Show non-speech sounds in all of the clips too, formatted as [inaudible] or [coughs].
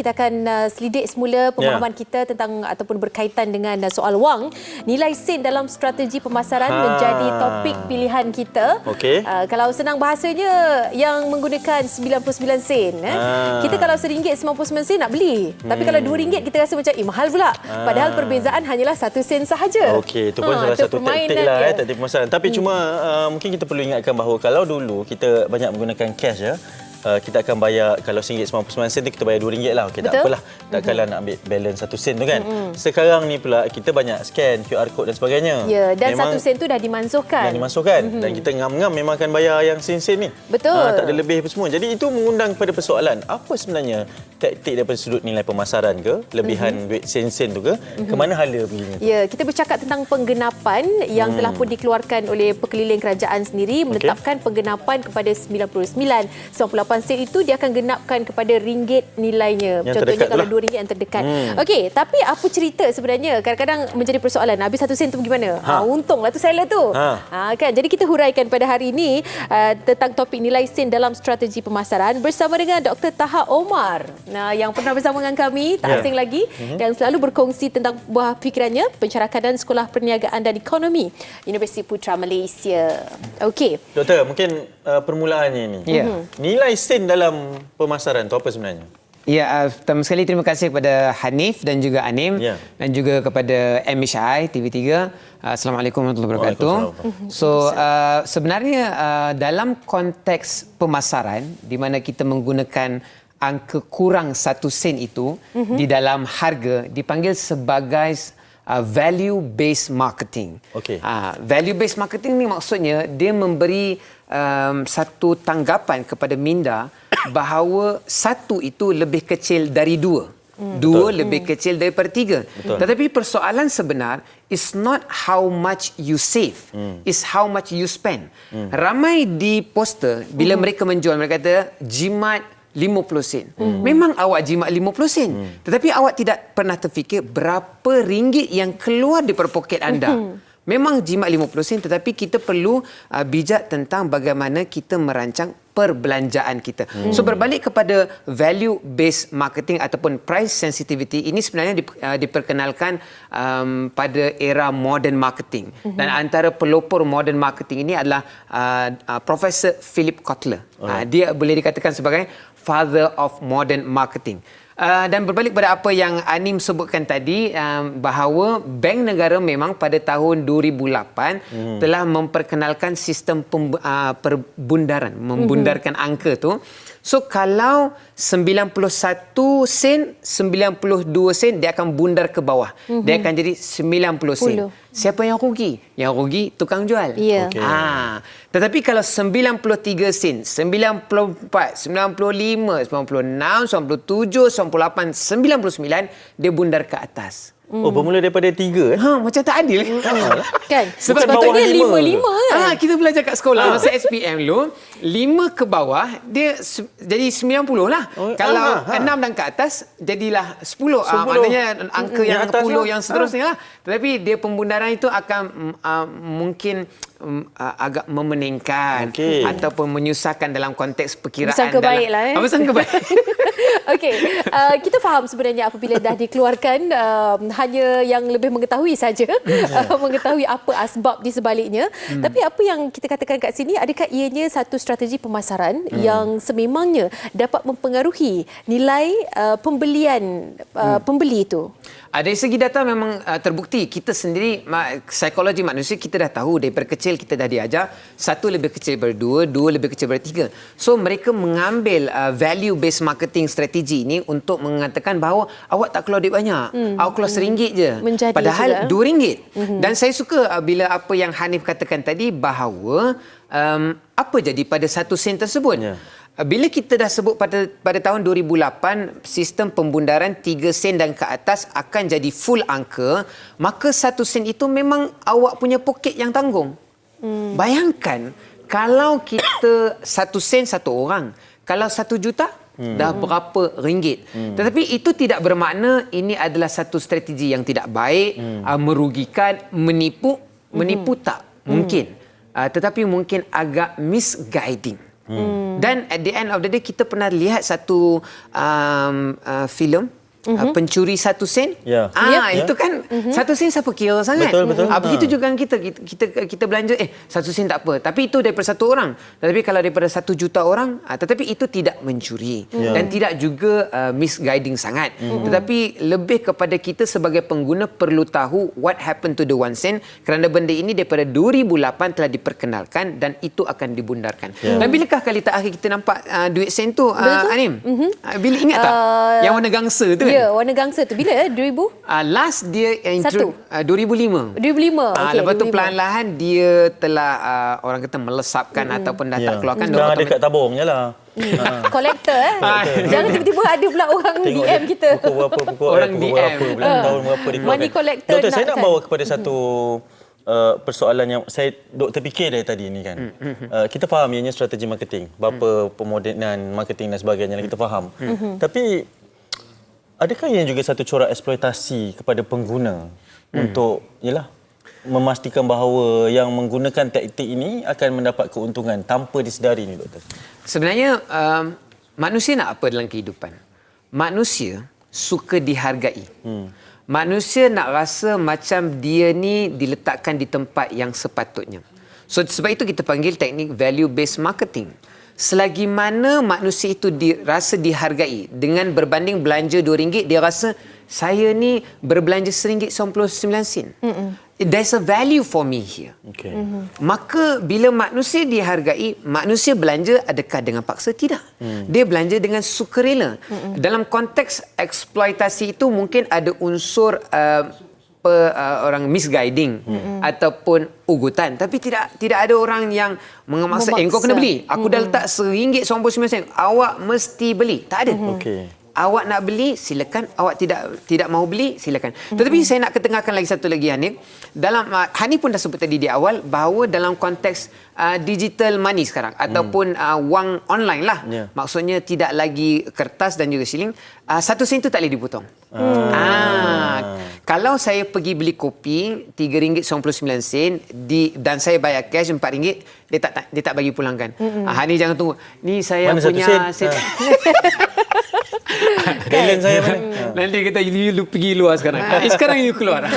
Kita akan uh, selidik semula pemahaman yeah. kita tentang ataupun berkaitan dengan uh, soal wang. Nilai sen dalam strategi pemasaran ha. menjadi topik pilihan kita. Okey. Uh, kalau senang bahasanya yang menggunakan 99 sen. Eh. Ha. Kita kalau RM1 99 sen nak beli. Hmm. Tapi kalau RM2 kita rasa macam eh mahal pula. Ha. Padahal perbezaan hanyalah 1 sen sahaja. Okey, itu pun ha, salah satu taktik lah eh, taktik pemasaran. Tapi hmm. cuma uh, mungkin kita perlu ingatkan bahawa kalau dulu kita banyak menggunakan cash ya. Uh, kita akan bayar kalau RM1.99 sen tu kita bayar RM2 lah. Okey tak apalah. Takkanlah mm-hmm. nak ambil balance 1 sen tu kan. Mm-hmm. Sekarang ni pula kita banyak scan QR code dan sebagainya. Ya dan memang 1 sen tu dah dimansuhkan. Dah dimansuhkan mm-hmm. dan kita ngam-ngam memang akan bayar yang sen-sen ni. Betul. Uh, tak ada lebih apa semua. Jadi itu mengundang kepada persoalan apa sebenarnya taktik daripada sudut nilai pemasaran ke, lebihan mm-hmm. duit sen-sen tu ke, mm-hmm. ke mana hala begini? Ya, kita bercakap tentang penggenapan yang mm. telah pun dikeluarkan oleh pekeliling kerajaan sendiri menetapkan okay. penggenapan kepada 99 98 sen itu dia akan genapkan kepada ringgit nilainya. Yang Contohnya kalau RM2 yang terdekat. Hmm. Okey, tapi apa cerita sebenarnya? Kadang-kadang menjadi persoalan. Habis satu sen tu bagaimana? Ha. Ha, untunglah tu seller tu. Ha. Ha, kan? Jadi kita huraikan pada hari ini uh, tentang topik nilai sen dalam strategi pemasaran bersama dengan Dr. Taha Omar. Nah, yang pernah bersama dengan kami, tak yeah. asing lagi. Mm-hmm. Yang selalu berkongsi tentang buah fikirannya, pencarakadan Sekolah Perniagaan dan Ekonomi, Universiti Putra Malaysia. Okey. Doktor, mungkin uh, permulaannya ini. Yeah. Mm-hmm. Nilai sen dalam pemasaran itu apa sebenarnya? Ya, uh, pertama sekali terima kasih kepada Hanif dan juga Anim ya. dan juga kepada MHI TV3. Uh, Assalamualaikum warahmatullahi wabarakatuh. So, uh, sebenarnya uh, dalam konteks pemasaran di mana kita menggunakan angka kurang satu sen itu uh-huh. di dalam harga dipanggil sebagai uh, value based marketing. Okay. Uh, value based marketing ni maksudnya dia memberi um, satu tanggapan kepada minda [coughs] bahawa satu itu lebih kecil dari dua. Hmm. Dua Betul. lebih hmm. kecil daripada tiga. Betul. Tetapi persoalan sebenar is not how much you save, hmm. is how much you spend. Hmm. Ramai di poster bila hmm. mereka menjual mereka kata jimat 50 sen. Hmm. Memang awak jimat 50 sen. Hmm. Tetapi awak tidak pernah terfikir berapa ringgit yang keluar di poket anda. Hmm. Memang jimat 50 sen tetapi kita perlu uh, bijak tentang bagaimana kita merancang perbelanjaan kita. Hmm. So berbalik kepada value based marketing ataupun price sensitivity ini sebenarnya di, uh, diperkenalkan um, pada era modern marketing. Hmm. Dan antara pelopor modern marketing ini adalah uh, uh, Profesor Philip Kotler. Oh. Uh, dia boleh dikatakan sebagai father of modern marketing. Uh, dan berbalik pada apa yang Anim sebutkan tadi um, bahawa Bank Negara memang pada tahun 2008 hmm. telah memperkenalkan sistem pem, uh, perbundaran membundarkan hmm. angka tu so kalau 91 sen 92 sen dia akan bundar ke bawah hmm. dia akan jadi 90 sen 10. Siapa yang rugi yang rugi tukang jual yeah. okay. ha tetapi kalau 93 sen 94 95 96 97 98, 99 dia bundar ke atas. Oh, bermula daripada tiga. Eh? Ha, macam tak adil. Ha. kan? Sebab sepatutnya lima, lima kan? Ha, kita belajar kat sekolah ha. masa SPM dulu. Lima ke bawah, dia jadi sembilan puluh lah. Oh, Kalau ha, ha. enam dan ke atas, jadilah sepuluh. Ha, maknanya angka yang, yang puluh lah. yang seterusnya ha. lah. Tetapi dia pembundaran itu akan uh, mungkin um, uh, agak memeningkan okay. ataupun menyusahkan dalam konteks perkiraan. Bersangka baiklah. Eh? Bersangka baik. [laughs] Okey, uh, kita faham sebenarnya apabila dah dikeluarkan uh, hanya yang lebih mengetahui saja uh, [laughs] mengetahui apa asbab di sebaliknya. Hmm. Tapi apa yang kita katakan kat sini adakah ianya satu strategi pemasaran hmm. yang sememangnya dapat mempengaruhi nilai uh, pembelian uh, hmm. pembeli itu? Uh, dari segi data memang uh, terbukti kita sendiri psikologi manusia kita dah tahu daripada kecil kita dah diajar satu lebih kecil daripada dua, dua lebih kecil daripada tiga. So mereka mengambil uh, value based marketing strategi ini untuk mengatakan bahawa awak tak keluar duit banyak. Hmm. Awak keluar seringgit je. Menjadi Padahal dua ringgit. Hmm. Dan saya suka uh, bila apa yang Hanif katakan tadi bahawa um, apa jadi pada satu sen tersebut. Yeah. Ah, bila kita dah sebut pada pada tahun 2008 sistem pembundaran 3 sen dan ke atas akan jadi full angka, maka 1 sen itu memang awak punya poket yang tanggung. Hmm. Bayangkan kalau kita [coughs] 1 sen satu orang, kalau 1 juta hmm. dah berapa ringgit. Hmm. Tetapi itu tidak bermakna ini adalah satu strategi yang tidak baik, hmm. uh, merugikan, menipu, menipu hmm. tak mungkin. Hmm. Uh, tetapi mungkin agak misguiding. Hmm. Dan at the end of the day kita pernah lihat satu um, uh, filem Mm-hmm. pencuri satu sen. Ya. Ah Yep. itu kan mm-hmm. satu sen siapa kira sangat. Betul, betul. Ah, begitu Ha. juga kan kita, kita kita kita belanja eh satu sen tak apa. Tapi itu daripada satu orang. Tetapi kalau daripada satu juta orang, ah, tetapi itu tidak mencuri Ya. dan tidak juga uh, misguiding sangat. Mm-hmm. Tetapi lebih kepada kita sebagai pengguna perlu tahu what happened to the one cent kerana benda ini daripada 2008 telah diperkenalkan dan itu akan dibundarkan. Ya. Dan bilakah kali terakhir kita nampak uh, duit sen tu uh. Anim? Mm-hmm. Uh, bila ingat tak? Uh, Yang warna gangsa tu kan? Ya, warna gangsa tu. Bila? eh? 2000? Uh, last dia uh, intro, Satu. uh, 2005. 2005. Ah, Okey, lepas tu 2005. perlahan-lahan dia telah uh, orang kata melesapkan mm-hmm. ataupun dah tak keluarkan. Ya. Sekarang ada automatic- kat tabung je lah. Kolektor eh. Ah. Jangan tiba-tiba ada pula orang Tengok DM dia kita. Pukul berapa, pukul, Orang pukul DM. berapa, bulan Ah. tahun berapa dikeluarkan. Money collector Doktor, saya nak nak kan? bawa kepada satu uh, persoalan yang saya doktor fikir dari tadi ni kan. Uh, kita faham ianya strategi marketing. Berapa pemodenan marketing dan sebagainya kita faham. Tapi adakah yang juga satu corak eksploitasi kepada pengguna untuk yalah memastikan bahawa yang menggunakan taktik ini akan mendapat keuntungan tanpa disedari ni doktor. Sebenarnya um, manusia nak apa dalam kehidupan? Manusia suka dihargai. Hmm. Manusia nak rasa macam dia ni diletakkan di tempat yang sepatutnya. So sebab itu kita panggil teknik value based marketing. Selagi mana manusia itu dirasa dihargai dengan berbanding belanja RM2 dia rasa saya ni berbelanja RM1.99 sen. There's a value for me here. Okey. Maka bila manusia dihargai, manusia belanja adakah dengan paksa? Tidak. Hmm. Dia belanja dengan sukarela. Hmm. Dalam konteks eksploitasi itu mungkin ada unsur uh, pe, uh, orang misguiding hmm. ataupun ugutan. Tapi tidak tidak ada orang yang mengemaksa, eh kau kena beli. Aku dah letak RM1.99. Awak mesti beli. Tak ada. Okey. Awak nak beli silakan, awak tidak tidak mahu beli silakan. Tetapi mm-hmm. saya nak ketengahkan lagi satu lagi Hanif. Dalam uh, Hanif pun dah sebut tadi di awal bahawa dalam konteks uh, digital money sekarang mm. ataupun uh, wang online lah. Yeah. Maksudnya tidak lagi kertas dan juga siling, uh, satu sen tu tak boleh dipotong. Hmm. Ah. Kalau saya pergi beli kopi RM3.99 di dan saya bayar cash RM4, dia tak dia tak bagi pulangkan. Mm-hmm. Ah, Hani jangan tunggu. Ni saya Mana satu punya sen? sen. [laughs] Balance saya mana? Nanti kita you, you pergi luar sekarang. eh, sekarang you keluar. [laughs]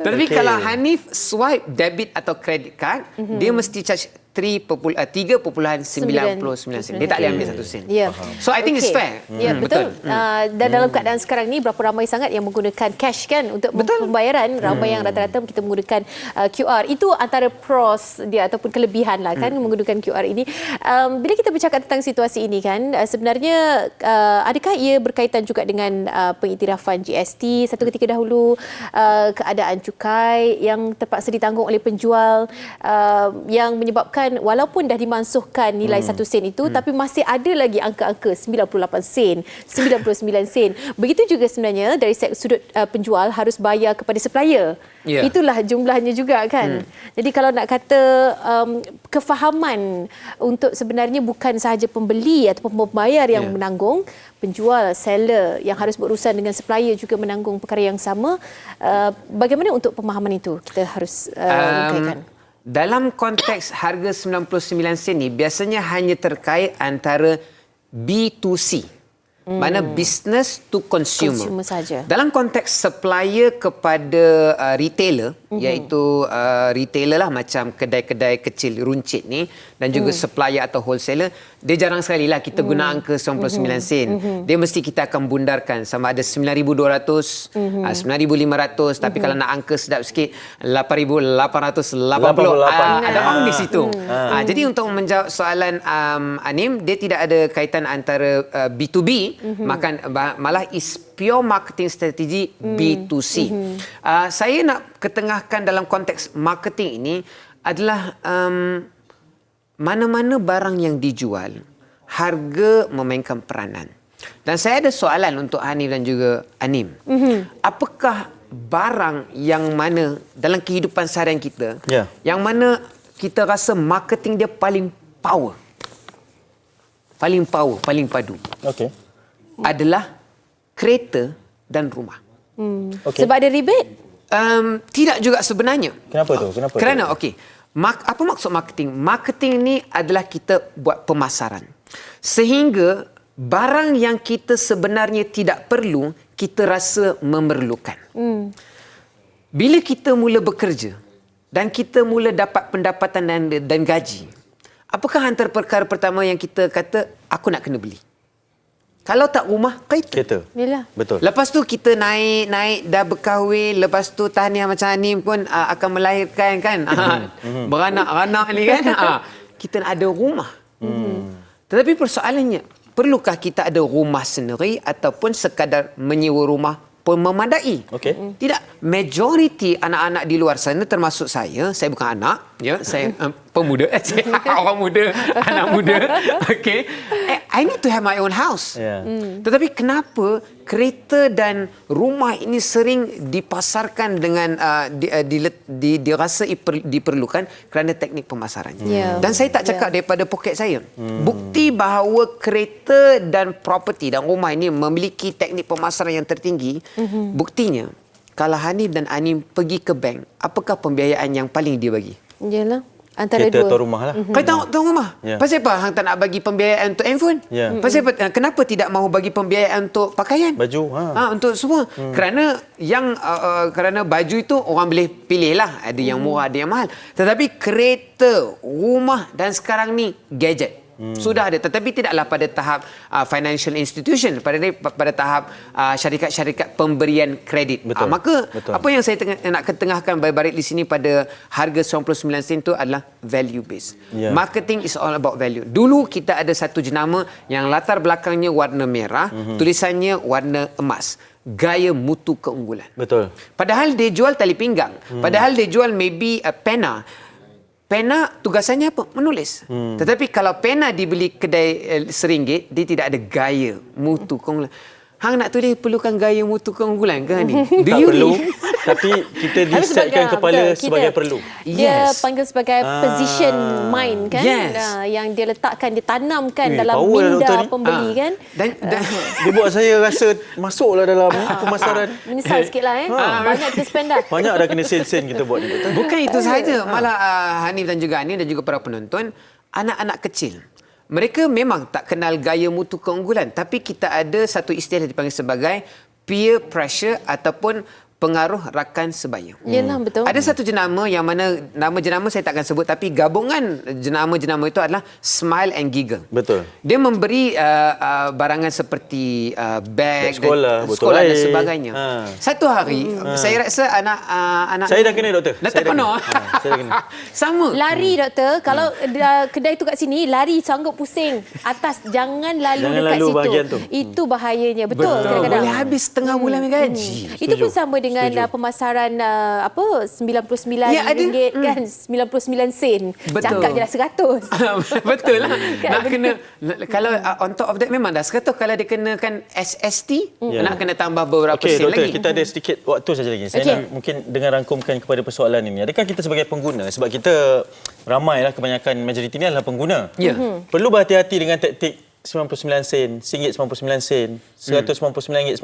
Tapi Okey. kalau Hanif swipe debit atau credit card, mm-hmm. dia mesti charge 3.99 sen. Dia tak boleh ambil satu sen. Ya. So I think it's Okey. fair. Ya, Hmm, betul. betul. Uh, dan dalam keadaan sekarang ni berapa ramai sangat yang menggunakan cash kan untuk Betul. pembayaran. Ramai yang rata-rata kita menggunakan uh, QR. Itu antara pros dia ataupun kelebihan lah kan menggunakan QR ini. Um, bila kita bercakap tentang situasi ini kan, uh, sebenarnya uh, adakah ia berkaitan juga dengan uh, pengiktirafan GST satu ketika dahulu, uh, keadaan cukai yang terpaksa ditanggung oleh penjual uh, yang menyebabkan walaupun dah dimansuhkan nilai satu sen itu tapi masih ada lagi angka-angka 98 sen, 99 sen. Begitu juga sebenarnya dari sudut uh, penjual harus bayar kepada supplier. Ya. Itulah jumlahnya juga kan. Jadi kalau nak kata um, kefahaman untuk sebenarnya bukan sahaja pembeli ataupun pembayar yang Ya. menanggung, penjual, seller yang harus berurusan dengan supplier juga menanggung perkara yang sama. Uh, bagaimana untuk pemahaman itu kita harus uh, rungkaikan? Dalam konteks harga 99 sen ni biasanya hanya terkait antara B2C. Mana business to consumer. Consumer saja. Dalam konteks supplier kepada uh, retailer mm-hmm. iaitu uh, retailer lah macam kedai-kedai kecil runcit ni dan juga mm. supplier atau wholesaler dia jarang sekali lah kita mm. guna angka 99 mm-hmm. sen. Mm-hmm. Dia mesti kita akan bundarkan sama ada 9200, mm-hmm. uh, 9500 tapi mm-hmm. kalau nak angka sedap sikit 8880. 88. Ah, ada orang di Ah. situ. Ah, jadi untuk menjawab soalan um, Anim dia tidak ada kaitan antara uh, B2B mm-hmm. makan malah is pure marketing strategy mm. B2C. Mm-hmm. Uh, saya nak ketengahkan dalam konteks marketing ini adalah um, mana-mana barang yang dijual harga memainkan peranan. Dan saya ada soalan untuk Hanif dan juga Anim. Mm-hmm. Apakah barang yang mana dalam kehidupan seharian kita Ya. yang mana kita rasa marketing dia paling power. Paling power, paling padu. Okey. Adalah kereta dan rumah. Hmm. Okey. Sebab ada rebate? Um, tidak juga sebenarnya. Kenapa tu? Kenapa? Kerana okey. Mak, apa maksud marketing? Marketing ni adalah kita buat pemasaran. Sehingga barang yang kita sebenarnya tidak perlu, kita rasa memerlukan. Hmm. Bila kita mula bekerja dan kita mula dapat pendapatan dan, dan gaji, apakah antara perkara pertama yang kita kata, aku nak kena beli? Kalau tak rumah, kereta. Kereta. Yalah. Betul. Lepas tu kita naik, naik dah berkahwin. Lepas tu tahniah macam ni pun uh, akan melahirkan kan. Uh, [laughs] beranak-anak ni kan. Uh, [laughs] kita nak ada rumah. Hmm. Tetapi persoalannya, perlukah kita ada rumah sendiri ataupun sekadar menyewa rumah pun memadai. Okey. Tidak majoriti anak-anak di luar sana termasuk saya, saya bukan anak, ya, saya um, pemuda, [laughs] saya orang muda, [laughs] anak muda. Okey. Eh, I need to have my own house. Yeah. Hmm. Tetapi kenapa kereta dan rumah ini sering dipasarkan dengan uh, di, uh, di, di, dirasa diper, diperlukan kerana teknik pemasarannya. Yeah. Dan saya tak cakap yeah. daripada poket saya. Hmm. Bukti bahawa kereta dan property dan rumah ini memiliki teknik pemasaran yang tertinggi, hmm. buktinya kalau Hanif dan Anim pergi ke bank, apakah pembiayaan yang paling dia bagi? Yalah. Antara Kereta dua. atau rumah lah. Mm-hmm. Kau tahu, tahu rumah? Yeah. Pasal apa hang tak nak bagi pembiayaan untuk handphone? Yeah. Mm-hmm. Pasal apa, eh, kenapa tidak mahu bagi pembiayaan untuk pakaian? Baju, ha. ha untuk semua. Hmm. Kerana yang uh, uh, kerana baju itu orang boleh pilih lah. Ada yang murah, ada yang mahal. Tetapi kereta, rumah dan sekarang ni gadget. Hmm. Sudah ada tetapi tidaklah pada tahap uh, financial institution pada pada tahap uh, syarikat-syarikat pemberian kredit. Betul. Uh, maka Betul. apa yang saya tengah, nak ketengahkan baik-baik di sini pada harga 99 sen itu adalah value based. Yeah. Marketing is all about value. Dulu kita ada satu jenama yang latar belakangnya warna merah, mm-hmm. tulisannya warna emas gaya mutu keunggulan. Betul. Padahal dia jual tali pinggang. Hmm. Padahal dia jual maybe a pena. Pena tugasannya apa? Menulis. Hmm. Tetapi kalau pena dibeli kedai eh, seringgit, dia tidak ada gaya mutu keunggulan. Hang nak tulis perlukan gaya mutu keunggulan ke ni? [laughs] tak perlu. Tapi kita disetkan kepala betul, sebagai perlu. Dia Yes. panggil sebagai Ah. position mind kan Yes. Ah, yang dia letakkan dia tanamkan Eh, dalam lah minda ni. pembeli Ah. kan. Dan, dan [laughs] Dia buat saya rasa masuklah dalam pemasaran. Menyesal sikitlah eh. Ah. Banyak kita spend dah. Banyak dah kena sen-sen kita buat ni. doktor. Bukan itu sahaja. Malah uh, Hanif dan juga Ani dan juga para penonton, anak-anak kecil. Mereka memang tak kenal gaya mutu keunggulan. Tapi kita ada satu istilah yang dipanggil sebagai peer pressure ataupun pengaruh rakan sebaya. Yalah betul. Ada satu jenama yang mana nama jenama saya takkan sebut tapi gabungan jenama-jenama itu adalah Smile and Giggle. Betul. Dia memberi uh, uh, barangan seperti uh, bag Beg sekolah, dan, sekolah dan air. sebagainya. Ha. Satu hari saya rasa anak uh, anak Saya dah kena, doktor. Dah Saya dah kena. Ha, saya dah kena. [laughs] Sama. Lari doktor, kalau uh, kedai tu kat sini, lari sanggup pusing atas. Jangan lalu Jangan dekat lalu situ. bahagian tu. Itu bahayanya. Betul, Betul. kadang-kadang. Boleh habis setengah bulan gaji. Itu pun sama dengan uh, pemasaran uh, apa 99 Ya, ada. ringgit kan 99 sen. Betul. Cakap je lah 100. [laughs] Betul lah. [laughs] Kan nak kena kalau uh, on top of that memang dah sekatau kalau dia kenakan SST Ya. nak kena tambah beberapa Okey, sen doktor, lagi. kita ada sedikit waktu saja lagi. Saya Okey. nak mungkin dengan rangkumkan kepada persoalan ini. Adakah kita sebagai pengguna sebab kita ramailah kebanyakan majoriti ni adalah pengguna. Ya. Perlu berhati-hati dengan taktik 99 sen, RM1.99 sen, RM199.99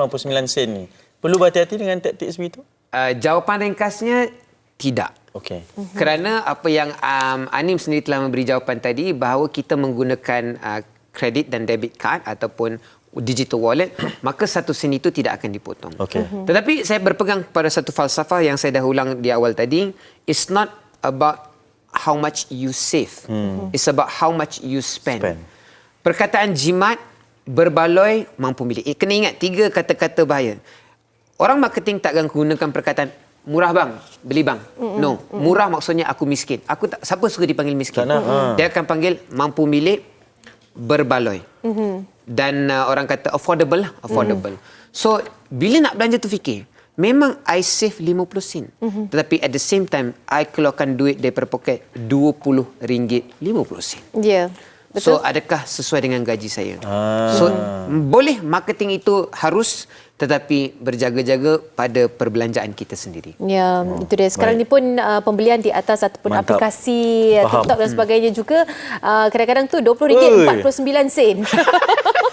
sen ni. Perlu berhati-hati dengan taktik sebegitu? Uh, jawapan ringkasnya tidak. Okey. Kerana apa yang um, Anim sendiri telah memberi jawapan tadi bahawa kita menggunakan uh, kredit dan debit card ataupun digital wallet [clears throat] maka satu sen itu tidak akan dipotong. Okey. Tetapi saya berpegang pada satu falsafah yang saya dah ulang di awal tadi, it's not about how much you save. Hmm. It's about how much you spend. Spend. Perkataan jimat, berbaloi, mampu milik. Eh, kena ingat tiga kata-kata bahaya. Orang marketing tak akan gunakan perkataan murah bang, beli bang. No, murah maksudnya aku miskin. Aku tak siapa suka dipanggil miskin. Tak nak, ha. Dia akan panggil mampu milik, berbaloi. Dan uh, orang kata affordable lah, affordable. So, bila nak belanja tu fikir, memang I save 50 sen. Tetapi at the same time, I keluarkan duit daripada poket RM20 50 sen. Ya. So Betul. adakah sesuai dengan gaji saya? Ah. So m- boleh marketing itu harus tetapi berjaga-jaga pada perbelanjaan kita sendiri. Ya, itu dia. Sekarang baik. ni pun uh, pembelian di atas ataupun Mantap. aplikasi Faham. TikTok dan sebagainya juga uh, kadang-kadang tu RM20 Oi. 49 sen. [laughs]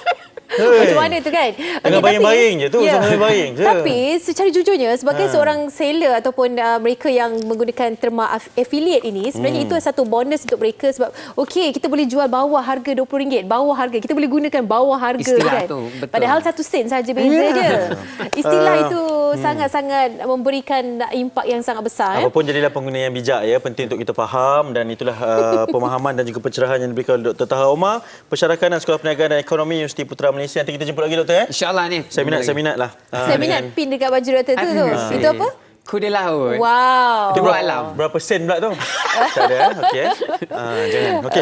Macam mana tu kan? Tengah Okey, baring-baring je tu, Ya. sambil baring je. Tapi secara jujurnya sebagai Ha. seorang seller ataupun uh, mereka yang menggunakan terma af- affiliate ini sebenarnya Hmm. itu satu bonus untuk mereka sebab okey kita boleh jual bawah harga RM20, bawah harga. Kita boleh gunakan bawah harga Istilah kan. tu, betul. Padahal satu sen saja beza je. [laughs] Istilah itu sangat-sangat memberikan impak yang sangat besar. eh. Apapun jadilah pengguna yang bijak ya, penting untuk kita faham dan itulah uh, [laughs] pemahaman dan juga pencerahan yang diberikan oleh Dr. Taha Omar, Pensyarakat dan Sekolah Perniagaan dan Ekonomi Universiti Putra Malaysia. Nanti kita jemput lagi doktor ya. InsyaAllah ni. Saya minat, saya minat lah. Ah, Saya minat dengan- pin dekat baju doktor tu. tu. Itu apa? Kuda laut. Wow. Itu berapa, berapa sen pula tu? [laughs] tak ada eh? Okey. eh? Ah, jangan. Okey.